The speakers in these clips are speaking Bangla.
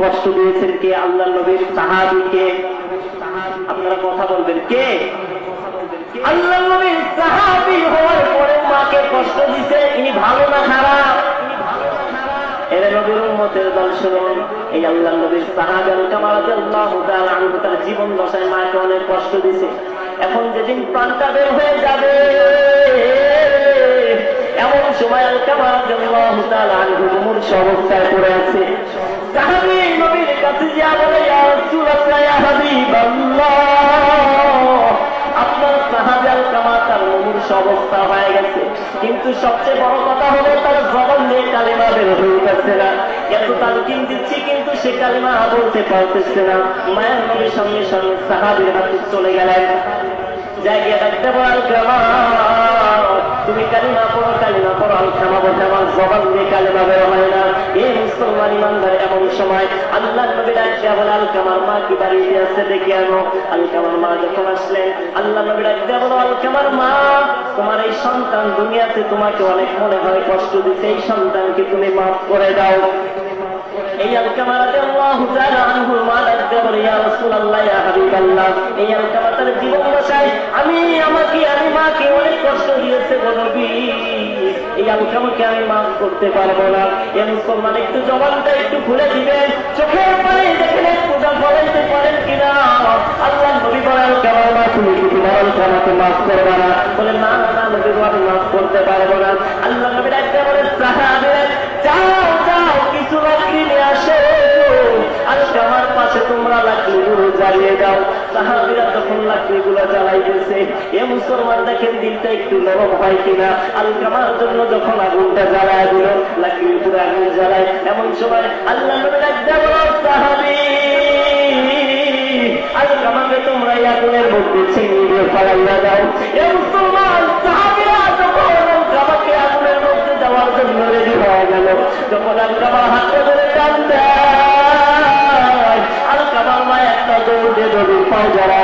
কষ্ট দিয়েছেন কে? আল্লাহ নবীর সাহাবিকে আপনারা কথা বলবেন কে? আল্লাহ নবীর সাহাবি হওয়ার পরে মাকে কষ্ট দিছে, ইনি ভালো না খারাপ? জীবন দশায় মাকে অনেক কষ্ট দিছে। এখন যেদিন প্রাণটা বের হয়ে যাবে, এমন সময় আল কামারাল্লাহু তাআলা আনহু মূর্ছ অবস্থায় পড়ে আছে। অবস্থা হয়ে গেছে। কিন্তু সবচেয়ে বড় কথা হলো, তার জবান দিয়ে কালিমা বের হয়ে যাচ্ছে না এত তালকিন দিচ্ছি, কিন্তু সে কালিমা বলতে পারতেছে না। মায়ের নবীর সঙ্গে সঙ্গে সাহাবির হাতে চলে গেলেন। বলাল কামা? তুমি পড়ো পড়ো আমার জবান দিয়ে হয় না। মুসলমান ইমানদার, এমন সময় আল্লাহ নবী ডাকিয়া বলে মা কি বাড়িতে আছে দেখে আনো। আল কামার মা যখন আসলেন, আল্লাহ বলো মা তোমার এই সন্তান দুনিয়াতে তোমাকে অনেক মনে হয় কষ্ট দিতে এই সন্তানকে তুমি মাফ করে দাও। করতে পারব না। একটু জবানটা একটু চোখের পানি দেখেন কিনা। আল্লাহ নবী বলে আলকামার মা তুমি কি তোমার আলকামাকে মাফ করবে না? বলে, না জ্বালাইতেছে এ মুসলমান দেখেন দিলটা একটু নরম হয় কিনা? আলকামার জন্য যখন আগুনটা জ্বালায় দিল লাকড়ির উপরে আগুন জ্বালায়। এমন সময় আল্লাহ নবী সাহাবি আলকামাকে তোমরা আগুনের মধ্যে ছিনিয়ে ফালাইয়া দাও। এ মুসলমান সাহাবিরা যখন আলকামাকে আগুনের মধ্যে দেওয়ার জন্য রেডি হয়ে গেল, যখন আলকামা হাতে ধরে টান দেয় আলকামার মা একটা দৌড় নদীর পাও যারা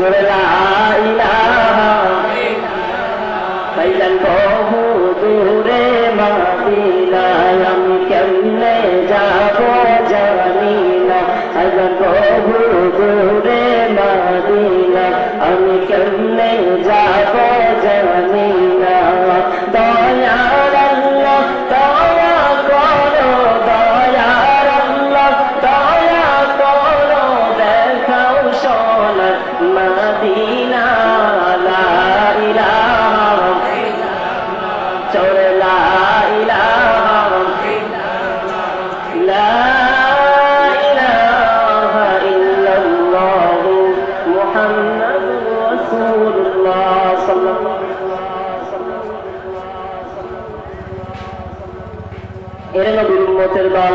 ইলাহা ভাইজান বহু দূরে মাদিনায় আমি কেমনে যাব জানি না ভাইজান বহু দূরে মাদিনা আমি কেমনে যাব জানি না। দয়ার আল্লাহ দয়া করো দয়ার আল্লাহ দয়া করো, দেখাও সোনার মাদিনা মুহাম্মাদুর রাসূলুল্লাহ সাল্লাল্লাহু এর নবীর উন্মতের দল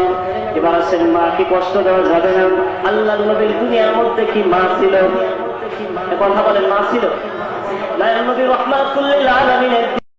এবার আসেন মাকে কষ্ট দেওয়া যাবে না। আল্লাহ নবীর দুনিয়ার মধ্যে কি মা ছিল? কথা বলেন, মা ছিল? নবী রহমাতুল্লিল আলামিনের